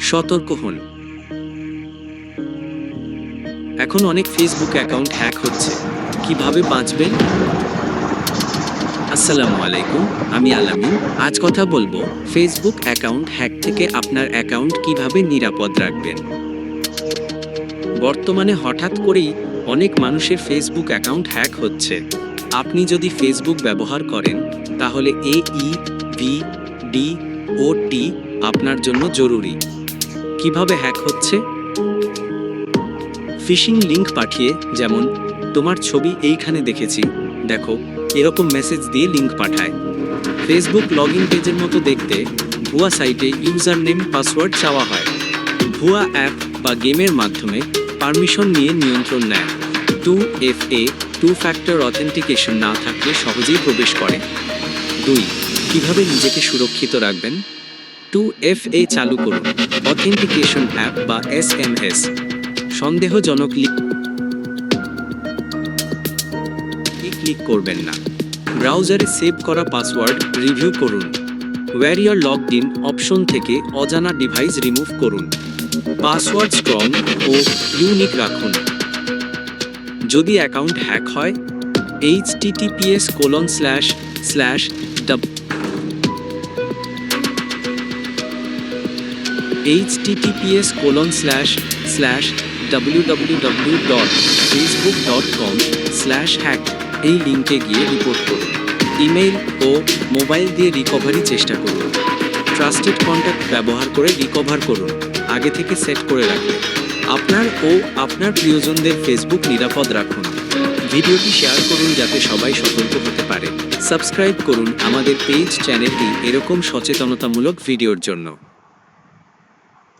সতর্ক হন। এখন অনেক ফেসবুক অ্যাকাউন্ট হ্যাক হচ্ছে। কীভাবে বাঁচবেন? আসসালামু আলাইকুম, আমি আলামিন। আজ কথা বলব ফেসবুক অ্যাকাউন্ট হ্যাক থেকে আপনার অ্যাকাউন্ট কীভাবে নিরাপদ রাখবেন। বর্তমানে হঠাৎ করেই অনেক মানুষের ফেসবুক অ্যাকাউন্ট হ্যাক হচ্ছে। আপনি যদি ফেসবুক ব্যবহার করেন, তাহলে এ ই ভি ডি ও টি আপনার জন্য জরুরি। কীভাবে হ্যাক হচ্ছে? ফিশিং লিংক পাঠিয়ে যেমন, তোমার ছবি এইখানে দেখেছি। দেখো, এরকম মেসেজ দিয়ে লিংক পাঠায়। ফেসবুক লগ ইন পেজের মতো দেখতে ভুয়া সাইটে ইউজার নেম পাসওয়ার্ড চাওয়া হয়। ভুয়া অ্যাপ বা গেমের মাধ্যমে পারমিশন নিয়ে নিয়ন্ত্রণ নেয়। Two F A, two factor authentication না থাকলে সহজেই প্রবেশ করে। দুই, কীভাবে নিজেকে সুরক্ষিত রাখবেন? টু এফ এ চালু করুন। অথেন্টিকেশন অ্যাপ বা এস এম এস সন্দেহজনক লিক ক্লিক করবেন না। ব্রাউজারে সেভ করা পাসওয়ার্ড রিভিউ করুন। ওয়ারিয়ার লগ ইন অপশন থেকে অজানা ডিভাইস রিমুভ করুন। পাসওয়ার্ড স্ট্রং ও ইউনিক রাখুন। যদি অ্যাকাউন্ট হ্যাক হয় H TTPS colon slash slash slash slash W W W dot Facebook dot com slash এই লিঙ্কে গিয়ে রিপোর্ট করুন। ইমেইল ও মোবাইল দিয়ে রিকভারি চেষ্টা করুন। ট্রাস্টেড কন্ট্যাক্ট ব্যবহার করে রিকভার করুন। আগে থেকে সেট করে রাখুন। আপনার ও আপনার প্রিয়জনদের ফেসবুক নিরাপদ রাখুন। ভিডিওটি শেয়ার করুন যাতে সবাই সতর্ক হতে পারে। সাবস্ক্রাইব করুন আমাদের পেজ চ্যানেলটি এরকম সচেতনতামূলক ভিডিওর জন্য।